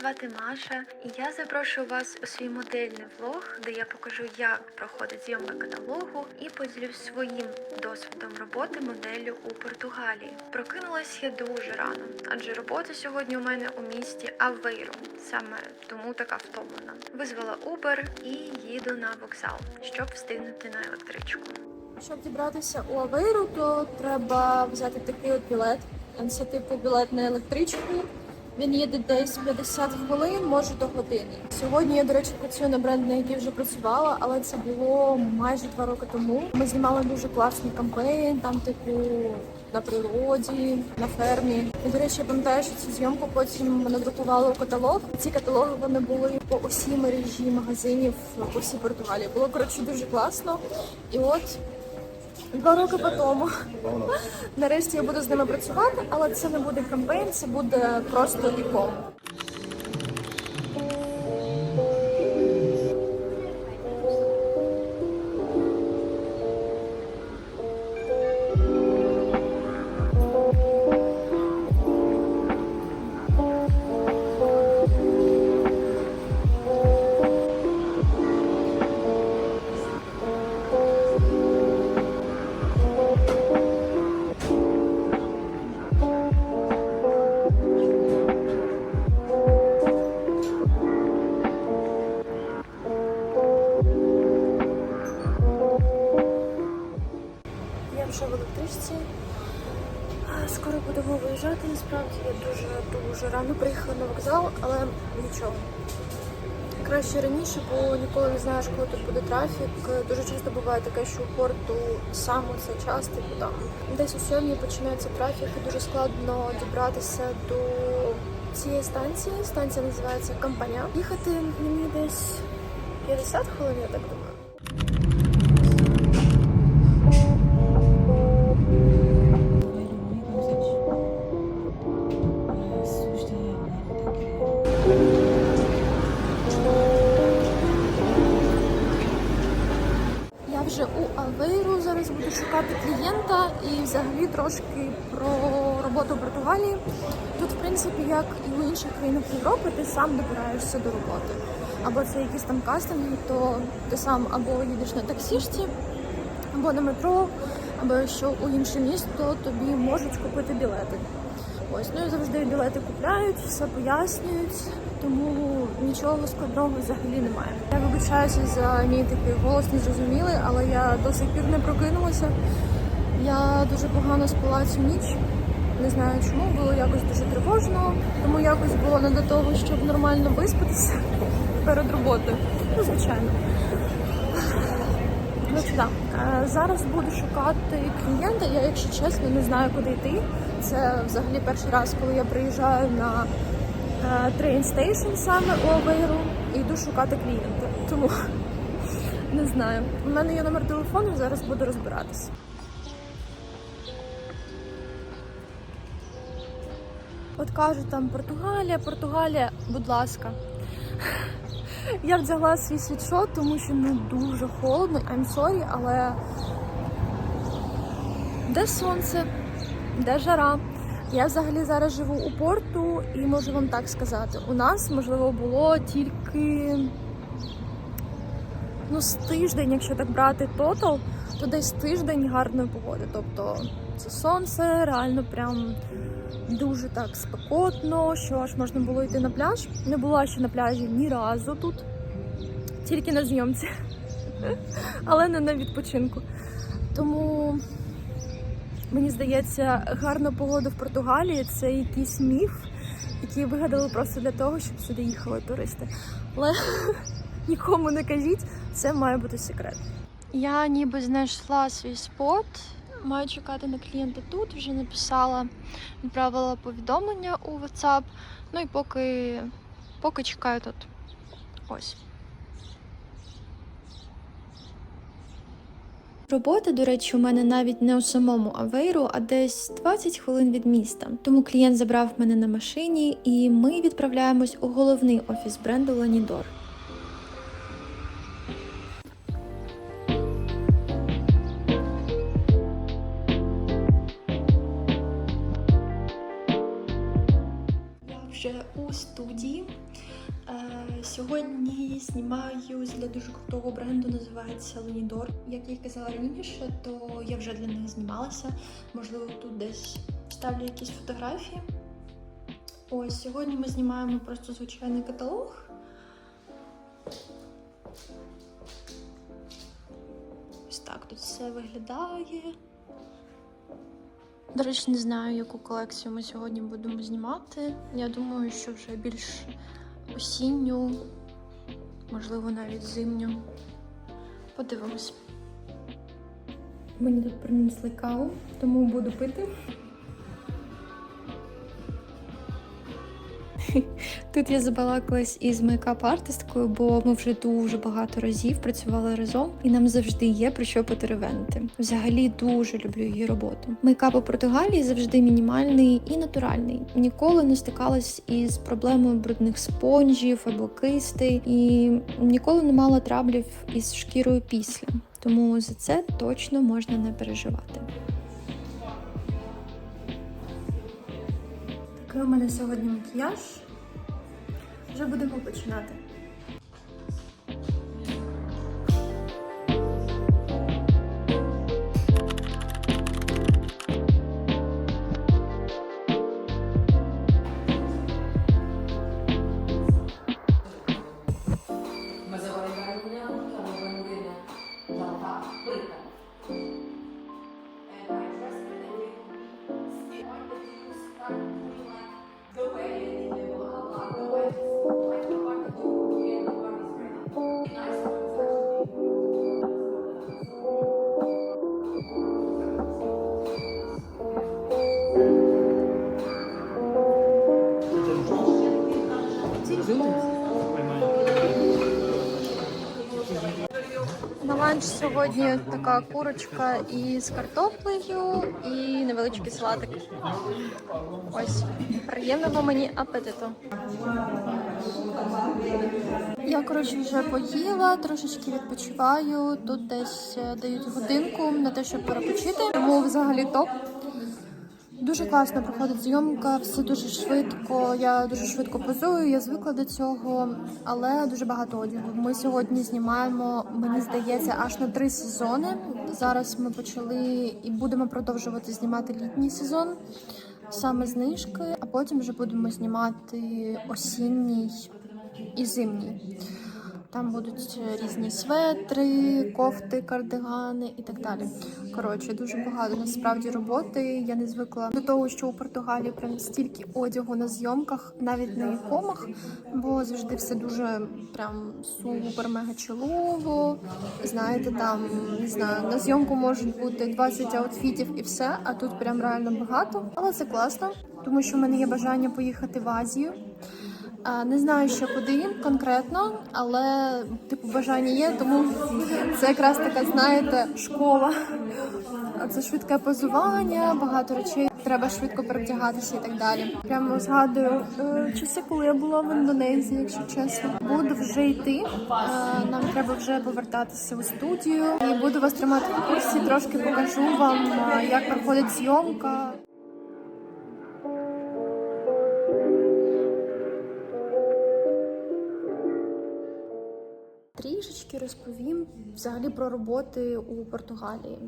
звати Маша, і я запрошую вас у свій модельний влог, де я покажу, як проходить зйомка каталогу і поділюсь своїм досвідом роботи моделлю у Португалії. Прокинулась я дуже рано, адже робота сьогодні у мене у місті Авейру. Саме тому така втомлена. Визвала Uber і їду на вокзал, щоб встигнути на електричку. Щоб дібратися у Авейру, то треба взяти такий от білет. Це типу білет на електричку. Він їде десь 50 хвилин, може до години. Сьогодні я, до речі, працюю на бренд, на який вже працювала, але це було майже два роки тому. Ми знімали дуже класний кампейн, там, типу, на природі, на фермі. І, до речі, я пам'ятаю, що цю зйомку потім надрукували у каталог. Ці каталоги вони були по усій мережі магазинів по всій Португалії. Було коротше дуже класно. І от Два роки по тому. Нарешті я буду з ними працювати, але це не буде кампейн, це буде просто ікон. Приїхала на вокзал, але нічого. Краще раніше, бо ніколи не знаєш, коли тут буде трафік. Дуже часто буває таке, що у порту саме цей час, типу там десь у сьомій починається трафік, і дуже складно дібратися до цієї станції. Станція називається Кампаня. Їхати мені десь 50 хвилин, я так думаю. Трошки про роботу в Португалії. Тут, в принципі, як і у інших країнах Європи, ти сам добираєшся до роботи. Або це якісь там кастинги, то ти сам або їдеш на таксішці, або на метро, або якщо у інше місто тобі можуть купити білети. Ось, ну і завжди білети купляють, все пояснюють, тому нічого складного взагалі немає. Я вибачаюся за мій такий голос незрозумілий, але я до сих пір не прокинулася. Я дуже погано спала цю ніч. Не знаю чому, було якось дуже тривожно, тому якось було не до того, щоб нормально виспатися перед роботою. Ну, звичайно. Ну, да. Е, Зараз буду шукати клієнта. Я, якщо чесно, не знаю, куди йти. Це взагалі перший раз, коли я приїжджаю на е, train station саме у Авейру і йду шукати клієнта. Тому не знаю. У мене є номер телефону, зараз буду розбиратися. Кажуть там Португалія, Португалія, будь ласка. Я взяла свій світшот, тому що ну дуже холодно. I'm sorry, але де сонце, де жара. Я взагалі зараз живу у порту і можу вам так сказати. У нас можливо було тільки ну, з тиждень, якщо так брати тотал, то десь тиждень гарної погоди. Тобто це сонце, реально прям дуже так спекотно, що аж можна було йти на пляж. Не була ще на пляжі ні разу тут, тільки на зйомці, але не на відпочинку. Тому мені здається, гарна погода в Португалії це якийсь міф, який вигадали просто для того, щоб сюди їхали туристи. Але нікому не кажіть, це має бути секрет. Я ніби знайшла свій спот. Маю чекати на клієнта тут. Вже написала, відправила повідомлення у WhatsApp. Ну і поки, поки чекаю тут. Ось. Робота, до речі, у мене навіть не у самому Авейру, а десь 20 хвилин від міста. Тому клієнт забрав мене на машині, і ми відправляємось у головний офіс бренду Ланідор. Сьогодні знімаю для дуже крутого бренду, називається Лунідор. Як я казала раніше, то я вже для них знімалася. Можливо, тут десь ставлю якісь фотографії. Ось сьогодні ми знімаємо просто звичайний каталог. Ось так тут все виглядає. До речі, не знаю, яку колекцію ми сьогодні будемо знімати. Я думаю, що вже більш осінню, можливо, навіть зимню. Подивимось. Мені тут принесли каву, тому буду пити. Тут я забалакалась із мейкап-артисткою, бо ми вже дуже багато разів працювали разом, і нам завжди є про що потеревенити. Взагалі дуже люблю її роботу. Мейкап у Португалії завжди мінімальний і натуральний. Ніколи не стикалась із проблемою брудних спонжів або кистей, і ніколи не мала траблів із шкірою після. Тому за це точно можна не переживати. Такий у мене сьогодні макіяж. Вже будемо починати. Ланч сьогодні така курочка із картоплею і невеличкий салатик. Ось приємного мені апетиту. Я коротше вже поїла, трошечки відпочиваю. Тут десь е, дають годинку на те, щоб перепочити. Тому взагалі топ. Дуже класно проходить зйомка, все дуже швидко. Я дуже швидко позую, я звикла до цього, але дуже багато одягу. Ми сьогодні знімаємо, мені здається, аж на три сезони. Зараз ми почали і будемо продовжувати знімати літній сезон, саме знижки, а потім вже будемо знімати осінній і зимній. Там будуть різні светри, кофти, кардигани і так далі. Коротше, дуже багато насправді роботи. Я не звикла до того, що у Португалії прям стільки одягу на зйомках, навіть на ікомах, бо завжди все дуже прям супер мега чолово. Знаєте, там не знаю, на зйомку можуть бути 20 аутфітів і все, а тут прям реально багато. Але це класно, тому що в мене є бажання поїхати в Азію. Не знаю ще куди конкретно, але типу бажання є, тому це якраз така, знаєте, школа. Це швидке позування, багато речей. Треба швидко перевдягатися і так далі. Прямо згадую е, часи, коли я була в Індонезії, якщо чесно. Буду вже йти. Е, Нам треба вже повертатися у студію. І буду вас тримати в курсі. Трошки покажу вам, е, як проходить зйомка. Трішечки розповім взагалі про роботи у Португалії.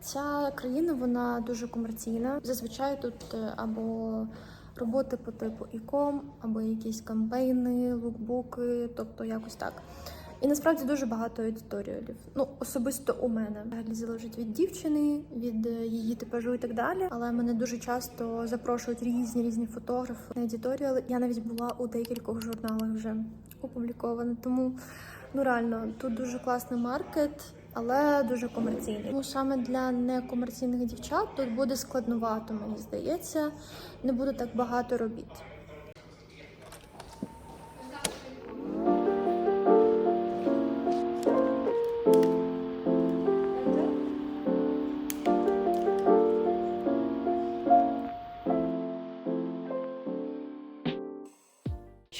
Ця країна вона дуже комерційна. Зазвичай тут е, або роботи по типу іком, або якісь кампейни, лукбуки, тобто якось так. І насправді дуже багато аудиторіалів. Ну, особисто у мене взагалі залежить від дівчини, від е, її типажу і так далі. Але мене дуже часто запрошують різні різні фотографи на едіторіали. Я навіть була у декількох журналах вже опублікована. Тому ну реально тут дуже класний маркет. Але дуже комерційний. Тому саме для некомерційних дівчат тут буде складновато, мені здається. Не буде так багато робіт.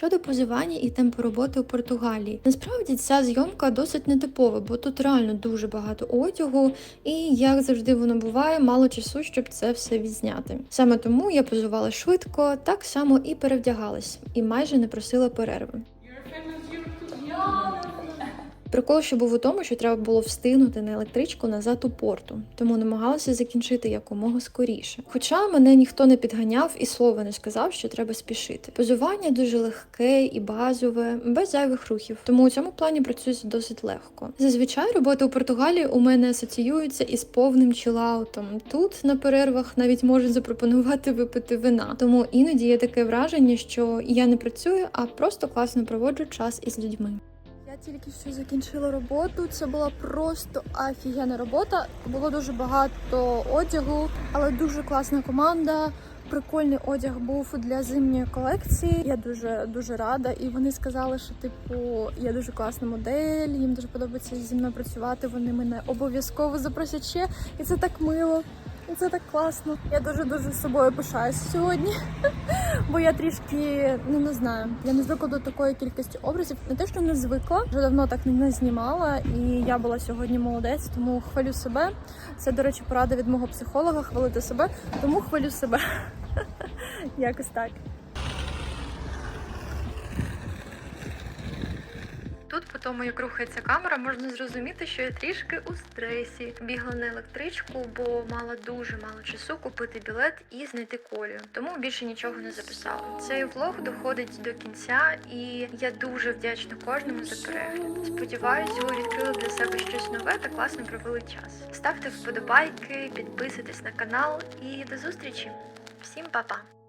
Щодо позивання і темпу роботи у Португалії, насправді ця зйомка досить нетипова, бо тут реально дуже багато одягу, і як завжди воно буває, мало часу, щоб це все відзняти. Саме тому я позувала швидко, так само і перевдягалась, і майже не просила перерви. Прикол, що був у тому, що треба було встигнути на електричку назад у порту, тому намагалася закінчити якомога скоріше. Хоча мене ніхто не підганяв і слова не сказав, що треба спішити. Позування дуже легке і базове, без зайвих рухів, тому у цьому плані працюється досить легко. Зазвичай робота у Португалії у мене асоціюється із повним чилаутом. Тут на перервах навіть можуть запропонувати випити вина. Тому іноді є таке враження, що я не працюю, а просто класно проводжу час із людьми. Тільки що закінчила роботу. Це була просто офігенна робота. Було дуже багато одягу, але дуже класна команда. Прикольний одяг був для зимньої колекції. Я дуже дуже рада. І вони сказали, що типу я дуже класна модель. Їм дуже подобається зі мною працювати. Вони мене обов'язково запросять ще, і це так мило. Це так класно. Я дуже дуже собою пишаюсь сьогодні. Бо я трішки ну не знаю, я не звикла до такої кількості образів. Не те, що не звикла, вже давно так не знімала, і я була сьогодні молодець, тому хвалю себе. Це, до речі, порада від мого психолога хвалити себе, тому хвалю себе. Якось так. Тут, по тому, як рухається камера, можна зрозуміти, що я трішки у стресі. Бігла на електричку, бо мала дуже мало часу купити білет і знайти колію. Тому більше нічого не записала. Цей влог доходить до кінця, і я дуже вдячна кожному за перегляд. Сподіваюсь, ви відкрили для себе щось нове та класно провели час. Ставте вподобайки, підписуйтесь на канал і до зустрічі. Всім па-па!